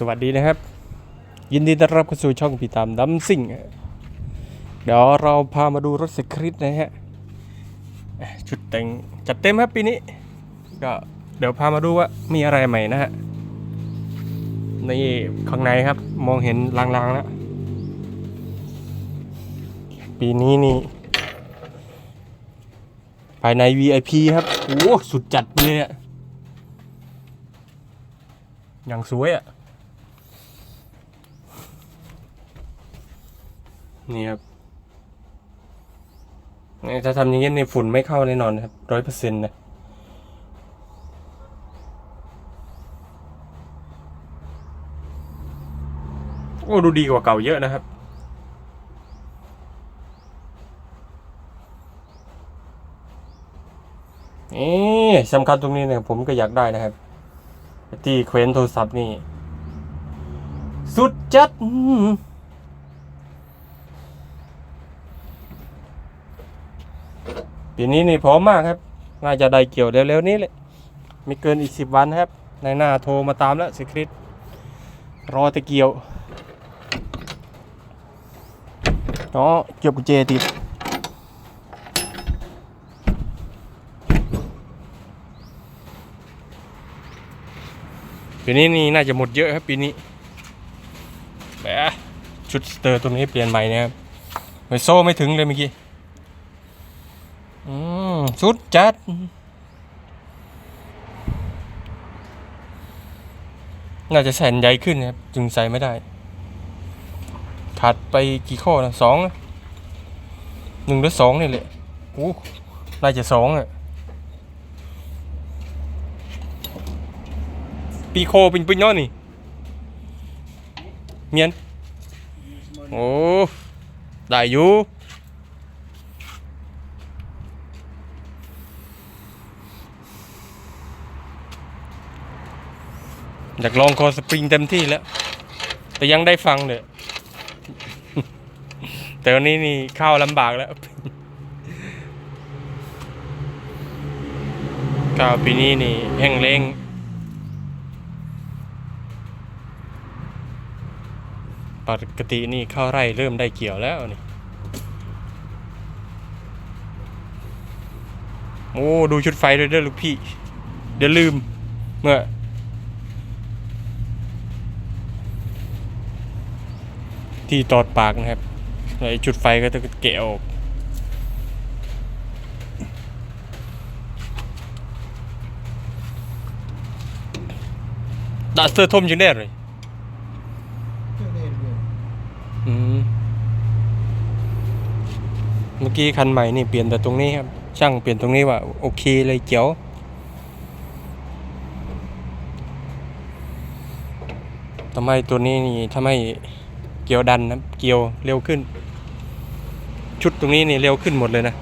สวัสดีนะครับ ยินดีต้อนรับเข้าสู่ช่องพี่ตามดัมซิ่งเดี๋ยวเราพามาดูรถสคริปต์นะฮะชุดแต่งจัดเต็มครับปีนี้ ก็เดี๋ยวพามาดูว่ามีอะไรใหม่นะฮะนี่ข้างในครับมองเห็นลางๆแล้วปีนี้นี่ ภายใน VIP ครับโอ้สุดจัดเลยอะอย่างสวยอะ นี่ครับถ้าทำอย่างนี้ในฝุ่นไม่เข้าแน่นอนครับร้อยเปอร์เซ็นต์นะโอ้ดูดีกว่าเก่าเยอะนะครับ เอ๊ะสำคัญตรงนี้นี่ยผมก็อยากได้นะครับ ที่เคว้นโทรศัพท์นี่ สุดจัดอืม ปีนี้นี่พร้อมมากครับ น่าจะได้เกี่ยวเร็วๆนี้เลยไม่เกินอีกสิบวันครับในหน้าโทรมาตามแล้วสิคริปต์รอแต่เกี่ยวอ๋อเกี่ยวกุญแจติดปีนี้นี่น่าจะหมดเยอะครับปีนี้แหมชุดสเตอร์ตัวนี้เปลี่ยนใหม่นะครับไมโซ่ไม่ถึงเลยเมื่อกี้ สุดจัด น่าจะแสนใหญ่ขึ้นนะครับ จึงใส่ไม่ได้ ขาดไปกี่ข้อนะสองหนึ่งหรือสองนี่แหละโอ้น่าจะสองอะปีโคเป็นปุ้ยน้อนี่เมียนโอ้ได้อยู่ อยากลองคอสปริงเต็มที่แล้ว แต่ยังได้ฟังเนี่ยแต่วันนี้นี่เข้าลำบากแล้วข้าวปีนี้นี่แห้งเล้งปกตินี่เข้าไร่เริ่มได้เกี่ยวแล้วนี่โอ้ดูชุดไฟด้วยเด้อลูกพี่ เดี๋ยวลืม เมื่อ ที่ตอดปากนะครับไอ้ชุดไฟก็จะเกะออกดาสเตอร์ทมอยู่แน่เลยอืมเมื่อกี้คันใหม่นี่เปลี่ยนแต่ตรงนี้ครับ ช่างเปลี่ยนตรงนี้ว่า โอเคเลยเจ๋วทำไมตัวนี้นี่ทำให้ เกี่ยวดันนะเกี่ยวเร็วขึ้น ชุดตรงนี้นี่เร็วขึ้นหมดเลยนะ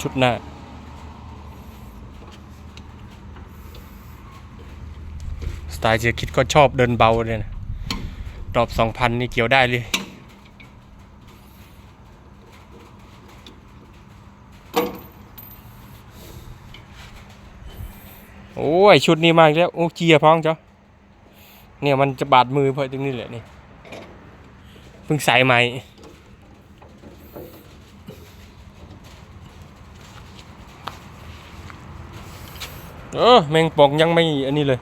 ชุดหน้า สไตล์เจียคิดก็ชอบเดินเบาเลยนะรอบสองพันนี่เกี่ยวได้เลยโอ้ยชุดนี้มากแล้ว โอ้เจียร์พ้องเจ้ะเนี่ยมันจะบาดมือเพราะตรงนี้แหละนี่ เพิ่งใส่ใหม่เออแมงป่องยังไม่อันนี้เลย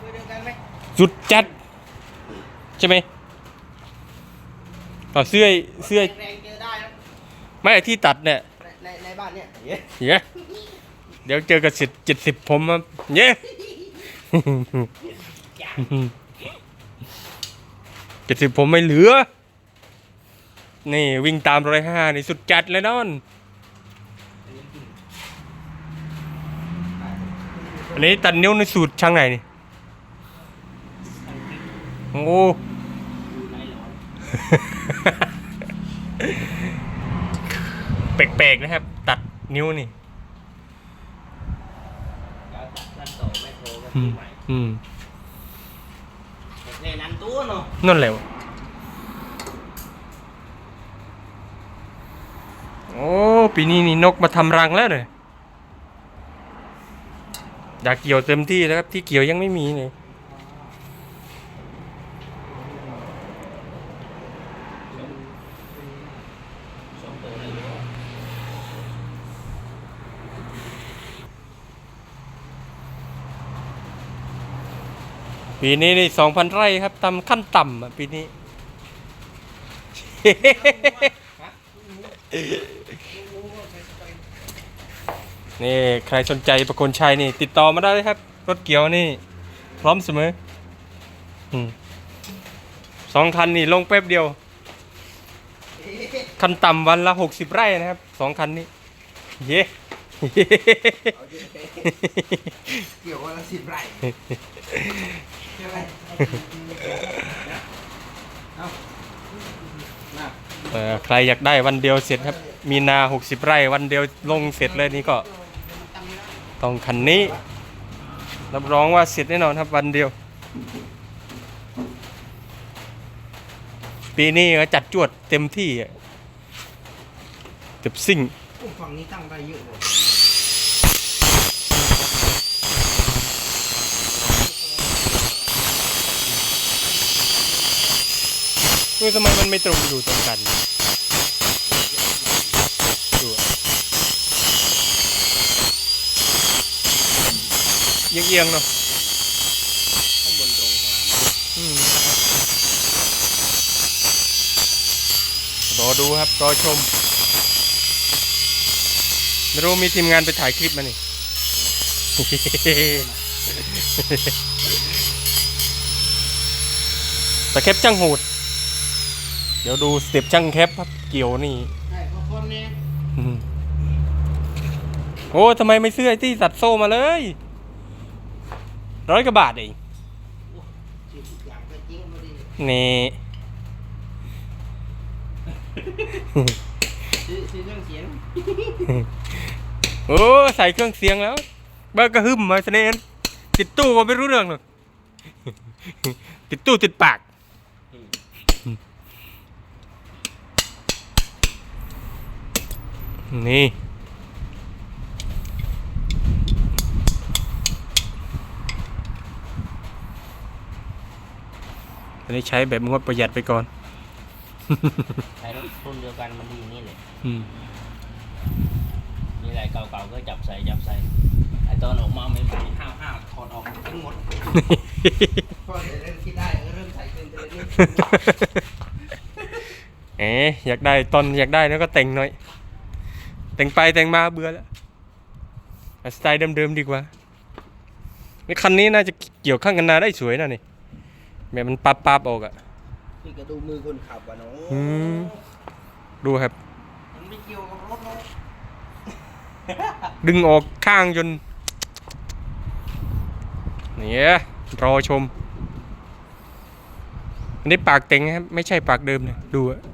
คุยเดียวกันไหมสุดจัด ใช่ไหมต่อเสื้อเสื้อแรงๆเจอได้นะไม่ไอ้ที่ตัดเนี่ยในในในบ้านเนี่ยเย้เดี๋ยวเจอกับสิทธิ์เจ็ดสิบผมอะเย้ เจ็ดสิบผมไม่เหลือ นี่วิ่งตามร้อยห้านี่สุดจัดเลยนอน อันนี้ตัดนิ้วในสูตรช่างไหนนี่ โอ้แปลกๆนะครับ ตัดนิ้วนี่นั่นต่อไม่โทรก็อืที่ม ใหม่ อืม ในนั้น ตัวเนาะนั่นแหละวะโอ้ปีนี้นี่นกมาทำรังแล้วเลยอยากเกี่ยวเต็มที่แล้วครับที่เกี่ยวยังไม่มีเลย สองตัวเลย ปีนี้นี่สองพันไร่ครับตำขั้นต่ำอะปีนี้ นี่ใครสนใจประโคนชัยนี่ ติดต่อมาได้เลยครับ รถเกี่ยวนี่ พร้อมเสมออืมสองคันนี่ลงแป๊บเดียว คันต่ำวันละหกสิบไร่นะครับสองคันนี้ เย้ เกี่ยววันละสิบไร่ใช่ไหมเอะเอ่อใครอยากได้วันเดียวเสร็จครับ มีนา 60 ไร่วันเดียวลงเสร็จเลยนี่ก็ต้องคันนี้ รับรองว่าเสร็จแน่นอนครับวันเดียว ปีนี้ก็จัดจวดเต็มที่เต็มซิ่งฝั่งนี้ตั้งได้เยอะเลย อทำไมมันไม่ตรงอยู่ตรงกันดูเอียงๆเนาะข้างบนตรงข้างล่อืมรอดูครับรอชมไม่รู้มีทีมงานไปถ่ายคลิปมานี่แต่แคปช่างโหด เดี๋ยวดูสเต็ปช่างแคปครับเกี่ยวนี่ใช่เพราะคนนี้อืมโอ้ทำไมไม่ซื้อไอ้ที่ตัดโซ่มาเลยร้อยกว่าบาทเองชื่อทุกอย่างก็จริงพอดีนี่ ซื้อซื้อเครื่องเสียงโอ้ใส่เครื่องเสียงแล้วเบอร์กระหึ่มมาเสน่ห์ติดตู้ก็ไม่รู้เรื่องหรอกติดตู้ติดปาก นี่ อันนี้ใช้แบบงบประหยัดไปก่อน ใช้รถรุ่นเดียวกันมันดีอย่างนี่เลยอืมมีอะไรเก่าๆก็จับใส่จับใส่ไอตอนออกมาใหม่ๆห้าวห้าวๆถอดออกทั้งหมดพอเริ่มคิดได้เออเริ่มใส่เป็นไปเรื่อยเอ๋อยากได้ตอนอยากได้แล้วก็แต่งหน่อย แต่งไปแต่งมาเบื่อแล้วเอาสไตล์เดิมๆดีกว่าไอ้คันนี้น่าจะเกี่ยวข้างกันนาได้สวยนะนี่แบบมันปับปับๆออกอะๆพี่ก็ดูมือคนขับอะเนาะอืมดูครับมันไม่เกี่ยวกับรถเนาะดึงออกข้างจนเนี่ยรอชม อันนี้ปากเต็งนะครับ ไม่ใช่ปากเดิมนะดูอะผมรู้แล้วเกี่ยวกับอะไร